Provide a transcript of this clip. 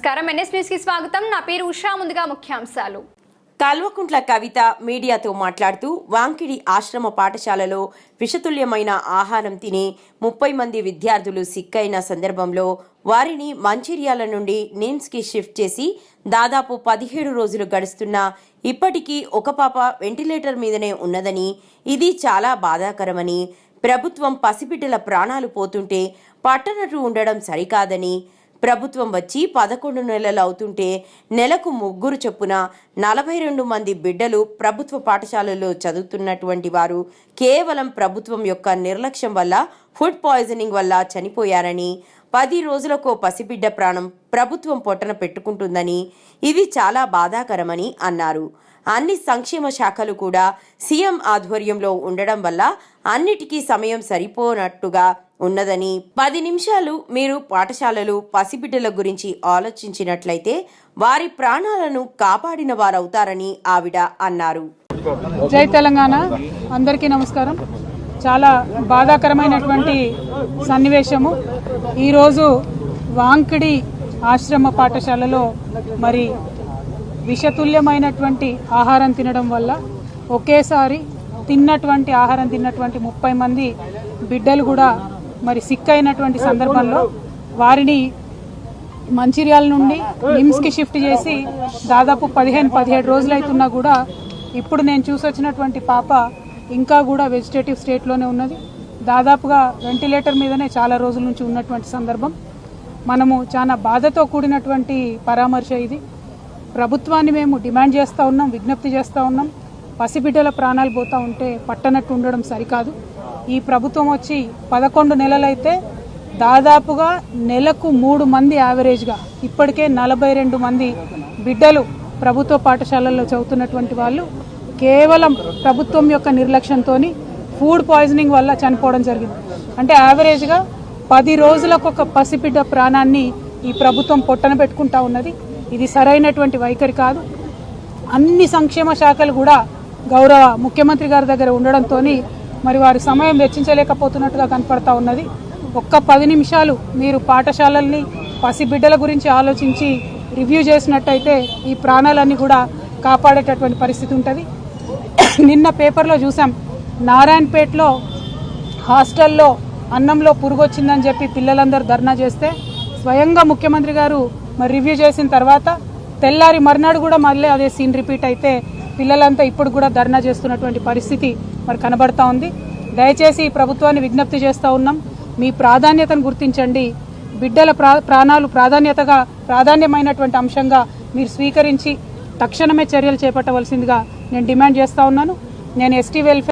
నమస్కారం. ఎన్ఎస్ న్యూస్కి స్వాగతం. నా పేరు ఉషా. ముందుగా ముఖ్యాంశాలు. కల్వకుంట్ల కవిత మీడియాతో మాట్లాడుతూ వాంకిడి ఆశ్రమ పాఠశాలలో విషతుల్యమైన ఆహారం తిని ముప్పై మంది విద్యార్థులు సిక్కైన సందర్భంలో వారిని మంచిర్యాల నుండి నిమ్స్కి షిఫ్ట్ చేసి దాదాపు పదిహేడు రోజులు గడుస్తున్నా ఇప్పటికీ ఒక పాప వెంటిలేటర్ మీదనే ఉన్నదని ఇది చాలా బాధాకరమని ప్రభుత్వం పసిబిడ్డల ప్రాణాలు పోతుంటే పట్టనట్టు ఉండడం సరికాదని ప్రభుత్వం వచ్చి పదకొండు నెలలు అవుతుంటే నెలకు ముగ్గురు చొప్పున నలభై రెండు మంది బిడ్డలు ప్రభుత్వ పాఠశాలల్లో చదువుతున్నటువంటి వారు కేవలం ప్రభుత్వం యొక్క నిర్లక్ష్యం వల్ల ఫుడ్ పాయిజనింగ్ వల్ల చనిపోయారని పది రోజులకో పసిబిడ్డ ప్రాణం ప్రభుత్వం పొట్టన పెట్టుకుంటుందని ఇది చాలా బాధాకరమని అన్నారు. అన్ని సంక్షేమ శాఖలు కూడా సీఎం ఆధ్వర్యంలో ఉండడం వల్ల అన్నిటికీ సమయం సరిపోనట్టుగా ఉన్నదని పది నిమిషాలు మీరు పాఠశాలలు పసిబిడ్డల గురించి ఆలోచించినట్లయితే వారి ప్రాణాలను కాపాడిన వారవుతారని ఆవిడ అన్నారు. జై తెలంగాణ. అందరికీ నమస్కారం. చాలా బాధాకరమైనటువంటి సన్నివేశము. ఈరోజు వాంకిడి ఆశ్రమ పాఠశాలలో మరి విషతుల్యమైనటువంటి ఆహారం తినడం వల్ల ఒకేసారి తిన్నటువంటి ఆహారం తిన్నటువంటి ముప్పై మంది బిడ్డలు కూడా మరి సిక్ అయినటువంటి సందర్భంలో వారిని మంచిర్యాల నుండి నిమ్స్కి షిఫ్ట్ చేసి దాదాపు పదిహేను పదిహేడు రోజులు అవుతున్నా కూడా ఇప్పుడు నేను చూసొచ్చినటువంటి పాప ఇంకా కూడా వెజిటేటివ్ స్టేట్లోనే ఉన్నది. దాదాపుగా వెంటిలేటర్ మీదనే చాలా రోజుల నుంచి ఉన్నటువంటి సందర్భం. మనము చాలా బాధతో కూడినటువంటి పరామర్శ ఇది. ప్రభుత్వాన్ని మేము డిమాండ్ చేస్తూ ఉన్నాం విజ్ఞప్తి చేస్తూ ఉన్నాం. పసిబిడ్డల ప్రాణాలు పోతూ ఉంటే పట్టనట్టు ఉండడం సరికాదు. ఈ ప్రభుత్వం వచ్చి పదకొండు నెలలైతే దాదాపుగా నెలకు మూడు మంది యావరేజ్గా ఇప్పటికే నలభై రెండు మంది బిడ్డలు ప్రభుత్వ పాఠశాలల్లో చదువుతున్నటువంటి వాళ్ళు కేవలం ప్రభుత్వం యొక్క నిర్లక్ష్యంతో ఫుడ్ పాయిజనింగ్ వల్ల చనిపోవడం జరిగింది. అంటే యావరేజ్గా పది రోజులకు ఒక పసిబిడ్డ ప్రాణాన్ని ఈ ప్రభుత్వం పొట్టన పెట్టుకుంటా ఉన్నది. ఇది సరైనటువంటి వైఖరి కాదు. అన్ని సంక్షేమ శాఖలు కూడా గౌరవ ముఖ్యమంత్రి గారి దగ్గర ఉండడంతో మరి వారి సమయం వెచ్చించలేకపోతున్నట్టుగా కనపడతా ఉన్నది. ఒక్క పది నిమిషాలు మీరు పాఠశాలల్ని పసిబిడ్డల గురించి ఆలోచించి రివ్యూ చేసినట్టయితే ఈ ప్రాణాలన్నీ కూడా కాపాడేటటువంటి పరిస్థితి ఉంటుంది. నిన్న పేపర్లో చూసాం నారాయణపేటలో హాస్టల్లో అన్నంలో పురుగు వచ్చిందని చెప్పి పిల్లలందరూ ధర్నా చేస్తే స్వయంగా ముఖ్యమంత్రి గారు మరి రివ్యూ చేసిన తర్వాత తెల్లారి మర్నాడు కూడా మళ్ళీ అదే సీన్ రిపీట్ అయితే పిల్లలంతా ఇప్పుడు కూడా ధర్నా చేస్తున్నటువంటి పరిస్థితి మరి కనబడతా ఉంది. దయచేసి ఈ ప్రభుత్వాన్ని విజ్ఞప్తి చేస్తూ ఉన్నాం. మీ ప్రాధాన్యతను గుర్తించండి. బిడ్డల ప్రా ప్రాణాలు ప్రాధాన్యతగా ప్రాధాన్యమైనటువంటి అంశంగా మీరు స్వీకరించి తక్షణమే చర్యలు చేపట్టవలసిందిగా నేను డిమాండ్ చేస్తూ ఉన్నాను. నేను ఎస్టీ వెల్ఫేర్